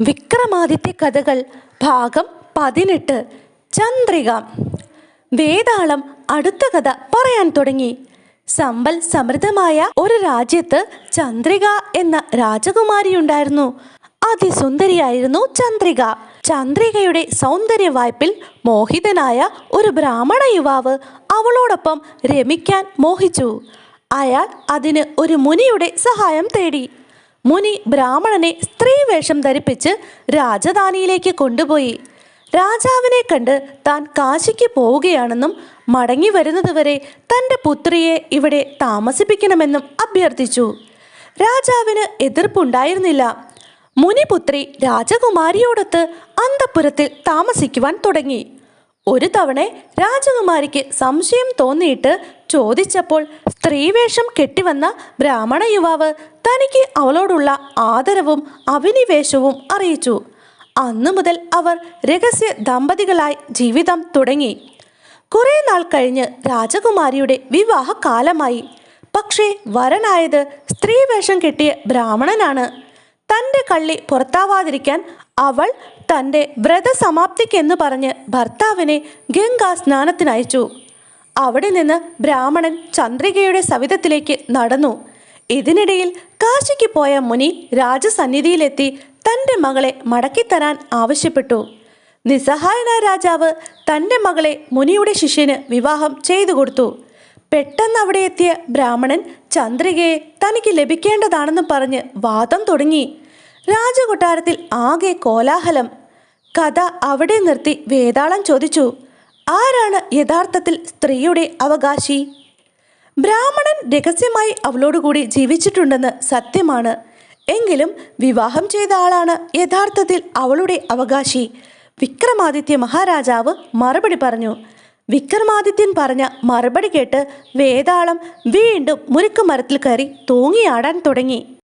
വിക്രമാദിത്യ കഥകൾ ഭാഗം പതിനെട്ട്. ചന്ദ്രിക. വേതാളം അടുത്ത കഥ പറയാൻ തുടങ്ങി. സമ്പൽ സമൃദ്ധമായ ഒരു രാജ്യത്ത് ചന്ദ്രിക എന്ന രാജകുമാരി ഉണ്ടായിരുന്നു അതിസുന്ദരിയായിരുന്നു ചന്ദ്രിക. ചന്ദ്രികയുടെ സൗന്ദര്യ വായ്പിൽ മോഹിതനായ ഒരു ബ്രാഹ്മണ യുവാവ് അവളോടൊപ്പം രമിക്കാൻ മോഹിച്ചു. അയാൾ അതിന് ഒരു മുനിയുടെ സഹായം തേടി. മുനി ബ്രാഹ്മണനെ സ്ത്രീവേഷം ധരിപ്പിച്ച് രാജധാനിയിലേക്ക് കൊണ്ടുപോയി. രാജാവിനെ കണ്ട് താൻ കാശിക്ക് പോവുകയാണെന്നും മടങ്ങി വരുന്നതുവരെ തന്റെ പുത്രിയെ ഇവിടെ താമസിപ്പിക്കണമെന്നും അഭ്യർത്ഥിച്ചു. രാജാവിന് എതിർപ്പുണ്ടായിരുന്നില്ല. മുനിപുത്രി രാജകുമാരിയോടൊത്ത് അന്തപുരത്തിൽ താമസിക്കുവാൻ തുടങ്ങി. ഒരു തവണ രാജകുമാരിക്ക് സംശയം തോന്നിയിട്ട് ചോദിച്ചപ്പോൾ സ്ത്രീവേഷം കെട്ടിവന്ന ബ്രാഹ്മണ യുവാവ് തനിക്ക് അവളോടുള്ള ആദരവും അഭിനിവേശവും അറിയിച്ചു. അന്നു മുതൽ അവർ രഹസ്യ ദമ്പതികളായി ജീവിതം തുടങ്ങി. കുറേ നാൾ കഴിഞ്ഞ് രാജകുമാരിയുടെ വിവാഹകാലമായി. പക്ഷേ വരനായത് സ്ത്രീവേഷം കെട്ടിയ ബ്രാഹ്മണനാണ്. തന്റെ കള്ളി പുറത്താവാതിരിക്കാൻ അവൾ തന്റെ വ്രതസമാപ്തിക്കെന്ന് പറഞ്ഞ് ഭർത്താവിനെ ഗംഗാ സ്നാനത്തിനയച്ചു അവിടെ നിന്ന് ബ്രാഹ്മണൻ ചന്ദ്രികയുടെ സവിധത്തിലേക്ക് നടന്നു. ഇതിനിടയിൽ കാശിക്ക് പോയ മുനി രാജസന്നിധിയിലെത്തി തന്റെ മകളെ മടക്കിത്തരാൻ ആവശ്യപ്പെട്ടു. നിസ്സഹായനായ രാജാവ് തന്റെ മകളെ മുനിയുടെ ശിഷ്യന് വിവാഹം ചെയ്തു കൊടുത്തു. പെട്ടെന്ന് അവിടെ എത്തിയ ബ്രാഹ്മണൻ ചന്ദ്രികയെ തനിക്ക് ലഭിക്കേണ്ടതാണെന്ന് പറഞ്ഞ് വാദം തുടങ്ങി. രാജകൊട്ടാരത്തിൽ ആകെ കോലാഹലം. കഥ അവിടെ നിർത്തി വേതാളം ചോദിച്ചു ആരാണ് യഥാർത്ഥത്തിൽ സ്ത്രീയുടെ അവകാശി? ബ്രാഹ്മണൻ രഹസ്യമായി അവളോടുകൂടി ജീവിച്ചിട്ടുണ്ടെന്ന് സത്യമാണ്. എങ്കിലും വിവാഹം ചെയ്ത ആളാണ് യഥാർത്ഥത്തിൽ അവളുടെ അവകാശി. വിക്രമാദിത്യ മഹാരാജാവ് മറുപടി പറഞ്ഞു വിക്രമാദിത്യൻ പറഞ്ഞ മറുപടി കേട്ട് വേതാളം വീണ്ടും മുരുക്കുമരത്തിൽ കയറി തൂങ്ങിയാടാൻ തുടങ്ങി.